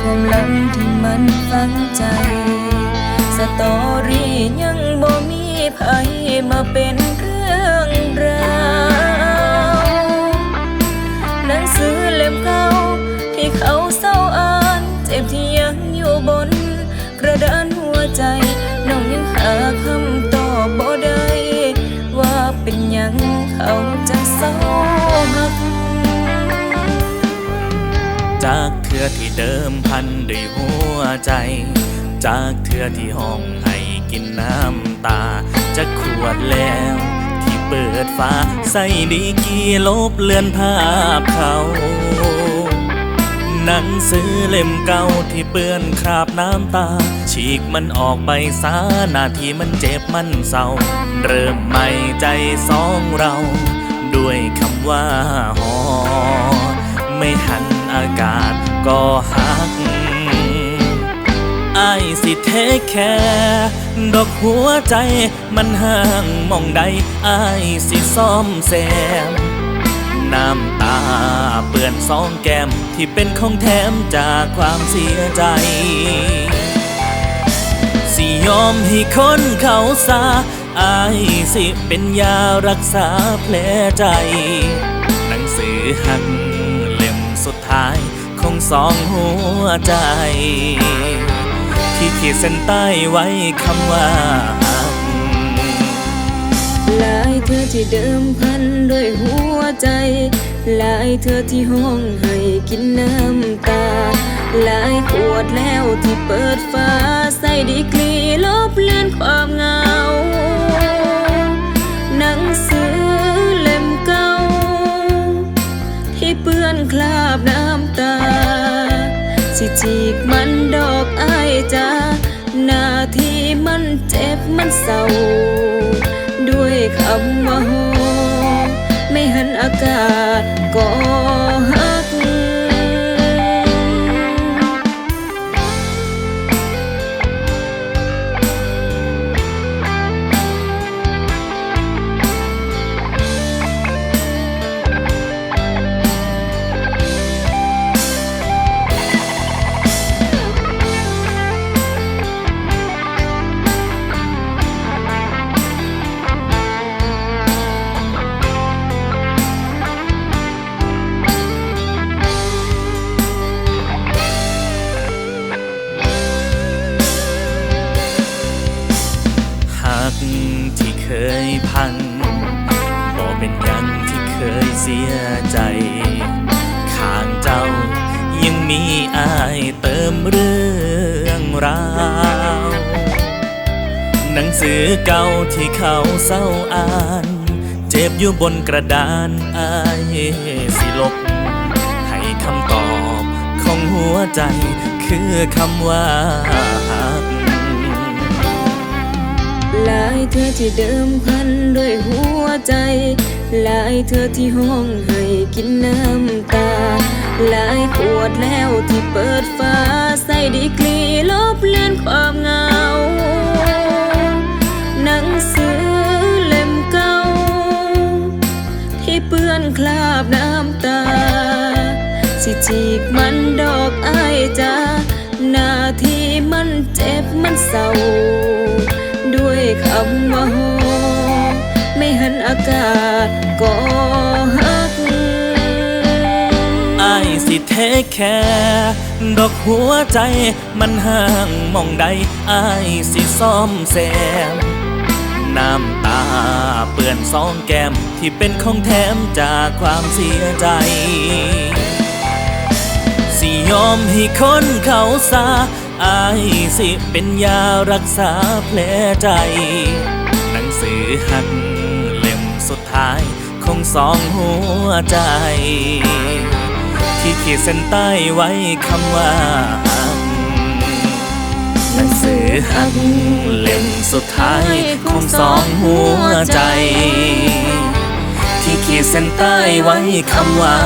ความหลังที่มันฝังใจ สตอรี่ยังบ่มีไผมาเป็นเรื่องราวหนังสือเล่มเก่าที่เขาเศร้าอ่านเจ็บที่ยังอยู่บน กระดานหัวใจน้องยังหาคำตอบบ่ได้ว่าเป็นยังเขาจะเศร้า จากเทือที่เดิมพันด้วยหัวใจ จากเทือที่ห้องให้กินน้ำตา จะขวดแล้ว ที่เปิดฟ้าใส่ดีกีลบเลือนภาพเขาหนังสือเล่มเก่าที่เปื้อนคราบน้ำตา ฉีกมันออกไปสาหนาทีมันเจ็บมันเศร้า เริ่มใหม่ใจสองเรา ด้วยคำว่าหอ ไม่หัน อากาศก็หักไอายสิเทคแค่ดอกหัวใจมันห่างมองใดไอายสิซ่อมแซม น้ำตาเปื้อนสองแก้มที่เป็นของแถมจากความเสียใจ สิยอมให้คนเขาสาอายสิเป็นยารักษาแผลใจ หนังสือหักเล่ม สุดท้ายของสองหัวใจ ที่ขีดเส้นใต้ไว้คำว่าหักหลายเธอที่เดิมพันด้วยหัวใจลายเธอที่ห้องให้กินน้ำตาลายขวดแล้วที่เปิดฟ้าใส่ดีกรี อีกมันดอกอายจ้าหน้าที่มันเจ็บมันเศร้า ด้วยคำว่าโหไม่หันอากาศก่อน ยพังบ่เป็นยังที่เคยเสียใจ ข้างเจ้ายังมีอายเติมเรื่องราว หนังสือเก่าที่เขาเศร้าอ่าน เจ็บอยู่บนกระดานอายสิลบ ให้คำตอบของหัวใจคือคำว่า เธอที่เดิมพันด้วยหัวใจ หลายเธอที่ห้องให้กินน้ำตา หลายขวดแล้วที่เปิดฟ้าใส่ดีกรีลบเลือนความเหงา หนังสือเล่มเก่า ที่เปื้อนคราบน้ำตา สิจีกมันดอกอายจ้าหน้าที่มันเจ็บมันเศร้า คำว่าโหไม่หันอากาศก็หักไอายสิเทคแค่ ดอกหัวใจมันห่างมองใดไอายสิซ่อมแซมน้ำตาเปื้อนสองแก้มที่เป็นของแถมจากความเสียใจ สิยอมให้คนเขาสา อายสิเป็นยารักษาแผลใจ หนังสือหักเล่มสุดท้ายของสองหัวใจ ที่ขีดเส้นใต้ไว้คำว่าหนังสือหักเล่มสุดท้ายของสองหัวใจ ที่ขีดเส้นใต้ไว้คำว่า